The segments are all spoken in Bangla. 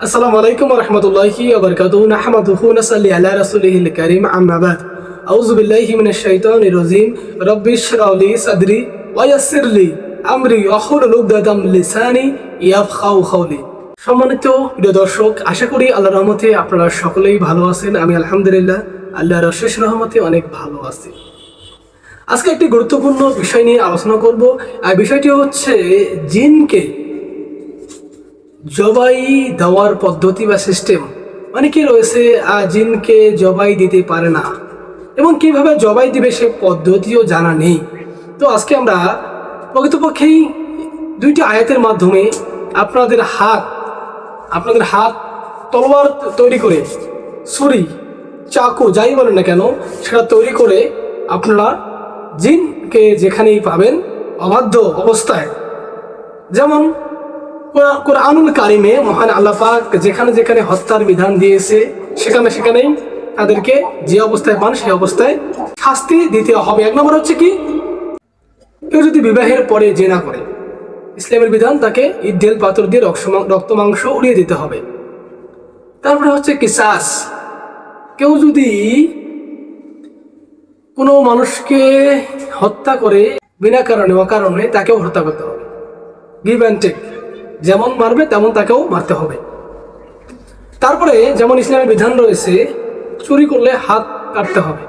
আসসালামু আলাইকুম রহমতুল্লাহি ওবরকাতু নাহমাদুহু নাসাল্লি আলা রাসূলিহিল কারীম আম্মা বাদ আউযু বিল্লাহি মিনাশ শাইতানির রাজিম রব্বি সাদরি ওয়া ইয়াসসির আমরি ওয়াহলুল উকদাতাম লিসানি ইয়াফকাহু কাওলি সম্মানিত প্রিয় দর্শক, আশা করি আল্লাহর রহমতে আপনারা সকলেই ভালো আছেন। আমি আলহামদুলিল্লাহ আল্লাহর অশেষ রহমতে অনেক ভালো আছি। আজকে একটি গুরুত্বপূর্ণ বিষয় নিয়ে আলোচনা করব। আর বিষয়টি হচ্ছে জিনকে জবাই দেওয়ার পদ্ধতি বা সিস্টেম অনেকে রয়েছে? জিনকে জবাই দিতে পারে না। এবং কীভাবে জবাই দিবে সে পদ্ধতিও জানা নেই। তো আজকে আমরা প্রকৃতপক্ষেই দুইটি আয়াতের মাধ্যমে আপনাদের হাত আপনাদের হাত তলোয়ার তৈরি করে ছুরি চাকু যাই বলেন না কেন, সেটা তৈরি করে আপনারা জিনকে যেখানেই পাবেন অবাধ্য অবস্থায়। যেমন কোরআনুল কারিমে মহান আল্লাহ যেখানে যেখানে হত্যার বিধান দিয়েছে, সেখানে সেখানেই তাদেরকে যে অবস্থায় পান সেই অবস্থায় শাস্তি দিতে হবে। এক নম্বর হচ্ছে কি? কেউ যদি বিবাহের পরে জেনা করে, ইসলামের বিধান তাকে ইদ্দেল পাথর দিয়ে রক্ত- রক্ত মাংস উড়িয়ে দিতে হবে। তারপরে হচ্ছে কিসাস। কেউ যদি কোনো মানুষকে হত্যা করে, বিনা কারণে, অকারণে তাকেও হত্যা করতে হবে। গিভ অ্যান্ড টেক যেমন মারবে, তেমন তাকেও মারতে হবে। তারপরে যেমন ইসলামের বিধান রয়েছে, চুরি করলে হাত কাটতে হবে।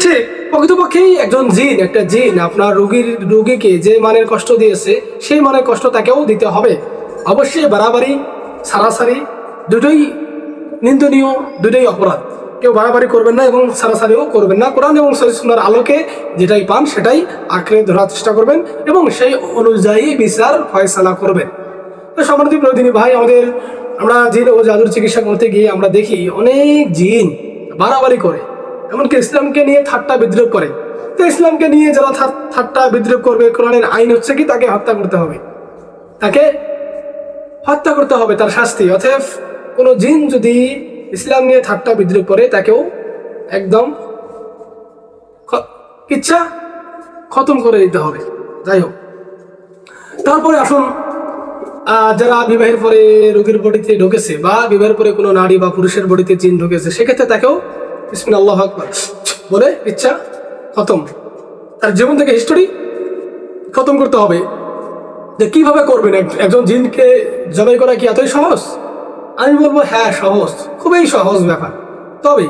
ঠিক, প্রকৃতপক্ষেই একজন জিন, একটা জিন, আপনার রুগীর, রুগীকে যে মানের কষ্ট দিয়েছে, সেই মানের কষ্ট তাকেও দিতে হবে। অবশ্যই বাড়াবাড়ি, সারাসারি, দুটোই নিন্দনীয়, দুটোই অপরাধ। কেউ বাড়াবাড়ি করবেন না এবং সারাসারিও করবেন না। কোরআন এবং সহিসুনার আলোকে যেটাই পান, সেটাই আঁকড়ে ধরার চেষ্টা করবেন এবং সেই অনুযায়ী বিচার ফয়সালা করবেন। তো সম্মানিত প্রতিদিনী ভাই, আমাদের আমরা জিন ও জাদুর চিকিৎসা করতে গিয়ে আমরা দেখি অনেক জিন বাড়াবাড়ি করে। এমনকি ইসলামকে নিয়ে ঠাট্টা বিদ্রোহ করে। তো ইসলামকে নিয়ে যারা ঠাট্টা বিদ্রোহ করবে, কোরআনের আইন হচ্ছে কি তাকে হত্যা করতে হবে। তাকে হত্যা করতে হবে তার শাস্তি। অতএব কোনো জিন যদি ইসলাম নিয়ে ঠাট্টা বিদ্রোহ করে, তাকেও একদম ইচ্ছা খতম করে দিতে হবে। যাই হোক। তারপরে আসুন যারা বিবাহের পরে রোগীর বডিতে ঢুকেছে বা বিবাহের পরে কোনো নারী বা পুরুষের বডিতে জিন ঢুকেছে, সেক্ষেত্রে তাকেও আল্লাহ আকবর বলে ইচ্ছা খতম। তার জীবন থেকে হিস্টোরি খতম করতে হবে। যে কীভাবে করবেন? এক- একজন জিনকে জবাই করা কি এতই সহজ? আমি বলব হ্যাঁ সহজ। খুবই সহজ ব্যাপার। তবে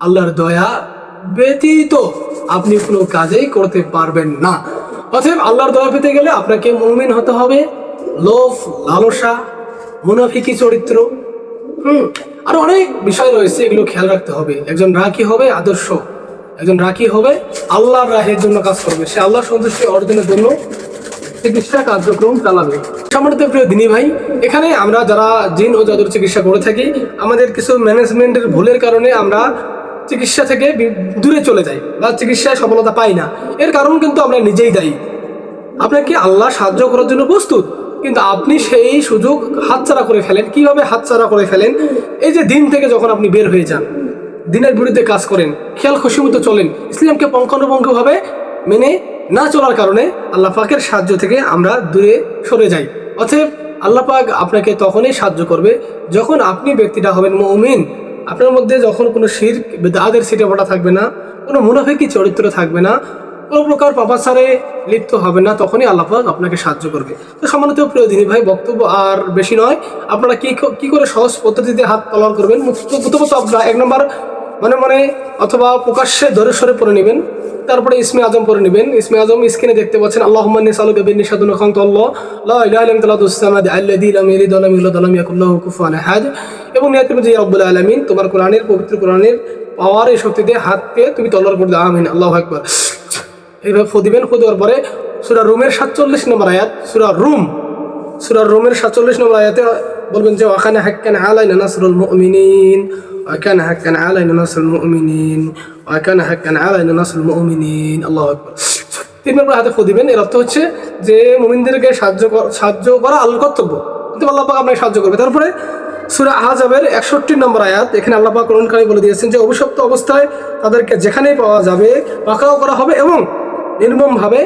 আল্লাহর দয়া ব্যতীত আপনি কোনো কাজেই করতে পারবেন না। অতএব আল্লাহর দয়া পেতে গেলে আপনাকে মুমিন হতে হবে। লোভ, লালসা, মুনাফিকি চরিত্র। হুম, আর অনেক বিষয় রয়েছে এগুলো খেয়াল রাখতে হবে। একজন রাখি হবে আদর্শ, একজন রাখি হবে আল্লাহর রাহের জন্য কাজ করবে। সে আল্লাহ সন্তুষ্টি অর্জনের জন্য চিকিৎসা কার্যক্রম চালাবে। সম্মানিত প্রিয় দিনী ভাই, এখানে আমরা যারা জিন ও জাদুর চিকিৎসা করে থাকি, আমাদের কিছু ম্যানেজমেন্টের ভুলের কারণে আমরা চিকিৎসা থেকে দূরে চলে যাই বা চিকিৎসায় সফলতা পাই না। এর কারণ কিন্তু আমরা নিজেই দায়ী। আপনাকে আল্লাহ সাহায্য করার জন্য প্রস্তুত? কিন্তু আপনি সেই সুযোগ হাতছাড়া করে ফেলেন। কীভাবে হাতছাড়া করে ফেলেন? এই যে দিন থেকে যখন আপনি বের হয়ে যান, দিনের বিরুদ্ধে কাজ করেন, খেয়াল খুশি মতো চলেন, ইসলামকে পঙ্খানুপঙ্খভাবে মেনে না চলার কারণে আল্লাহ পাকের সাহায্য থেকে আমরা দূরে সরে যাই। অতএব আল্লাহ পাক আপনাকে তখনই সাহায্য করবে যখন আপনি ব্যক্তিটা হবেন মৌমিন। আপনার মধ্যে যখন কোনো শির বেদাদের সিটে পড়া থাকবে না, কোনো মুনাফিকি চরিত্র থাকবে না কোনো প্রকার পাপাচারে লিপ্ত হবে না, তখনই আল্লাহ পাক আপনাকে সাহায্য করবে। তো সম্মানিত প্রিয় দিনী ভাই, বক্তব্য আর বেশি নয়, আপনারা কি ক- করে সহজ পদ্ধতিতে হাত তলোয়ার করবেন? প্রথমত আপনারা এক নম্বর মনে মনে অথবা প্রকাশ্যে ধরে সরে পড়ে নেবেন, তারপরে ইসমে আজম পড়ে নেবেন। ইসমে আজম স্ক্রিনে দেখতে পাচ্ছেন আল্লাহ এবং রব্বুল আলামিন, তোমার কোরআনের, পবিত্র কোরআনের পাওয়ার এই শক্তিতে হাতকে তুমি তলোয়ার করে দাও আমিন, আল্লাহু আকবার। এইভাবে ফু দিবেন ফু দেওয়ার পরে সুরা রুমের সাতচল্লিশ নম্বর আয়াত সুরা রুম সুরা রুমের সাতচল্লিশ নম্বর আয়াতে বলবেন যে ওখানে হাক্কান আলাইনা নাসরুল মুমিনিন وكان حقا علينا نصر المؤمنين وكان حقا علينا نصر المؤمنين আল্লাহু আকবার তিন নম্বর হাতে ফু দিবেন এর অর্থ হচ্ছে যে মুমিনদেরকে সাহায্য কর- সাহায্য করা আল্লাহর কর্তব্য কিন্তু আল্লাহ পাক আপনাকে সাহায্য করবে তারপরে সুরা আহাজাবের একষট্টি নম্বর আয়াত এখানে আল্লাহ পাক কোরআনকারী বলে দিয়েছেন যে অভিশপ্ত অবস্থায় তাদেরকে যেখানেই পাওয়া যাবে পাকাও করা হবে এবং নির্মমভাবে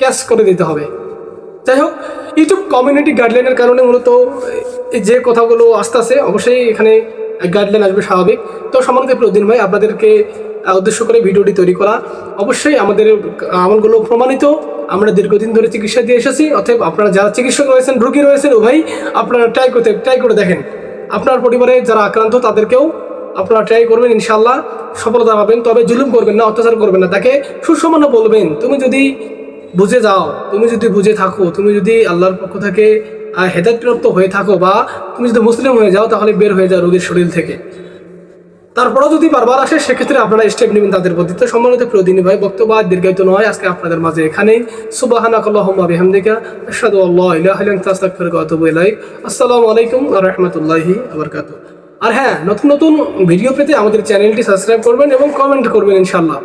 ক্যাশ করে দিতে হবে। যাই হোক ইউটিউব কমিউনিটি গাইডলাইনের কারণে মূলত যে কথাগুলো আস্তে আস্তে অবশ্যই এখানে গাইডলাইন আসবে স্বাভাবিক। তো সম্মানিত প্রদিন ভাই, আপনাদেরকে উদ্দেশ্য করে ভিডিওটি তৈরি করা। অবশ্যই আমাদের আমলগুলো প্রমাণিত। আমরা দীর্ঘদিন ধরে চিকিৎসা দিয়ে এসেছি, অতএব আপনারা যারা চিকিৎসক রয়েছেন, রুগী রয়েছেন উভয় আপনারা ট্রাই করতে ট্রাই করে দেখেন। আপনার পরিবারে যারা আক্রান্ত, তাদেরকেও আপনারা ট্রাই করবেন ইনশাল্লাহ সফলতা পাবেন, তবে জুলুম করবেন না, অত্যাচার করবেন না। তাকে সুসম্মানে বলবেন, তুমি যদি বুঝে যাও, তুমি যদি বুঝে থাকো, তুমি যদি আল্লাহর পক্ষ থেকে হেদায়তপ্রাপ্ত হয়ে থাকো বা তুমি যদি মুসলিম হয়ে যাও, তাহলে বের হয়ে যাও রোগীর শরীর থেকে। তারপরেও যদি বারবার আসে, সেক্ষেত্রে আপনারা স্টেপ নেবেন তাদের প্রতি। তো সম্মানিত প্রদিনী ভাই, বক্তব্য আর দীর্ঘায়িত নয়, আজকে আপনাদের মাঝে এখানেই। সুবাহানাক আল্লাহুম্মা বিহামদিকা, আশহাদু আল্লা ইলাহা ইল্লা আনতা আস্তাগফিরুকা ওয়া আতুবু ইলাইক। আসসালামু আলাইকুম রাহমাতুল্লাহি ওয়া বারাকাতুহু। আর হ্যাঁ নতুন নতুন ভিডিও পেতে আমাদের চ্যানেলটি সাবস্ক্রাইব করবেন এবং কমেন্ট করবেন ইনশাআল্লাহ।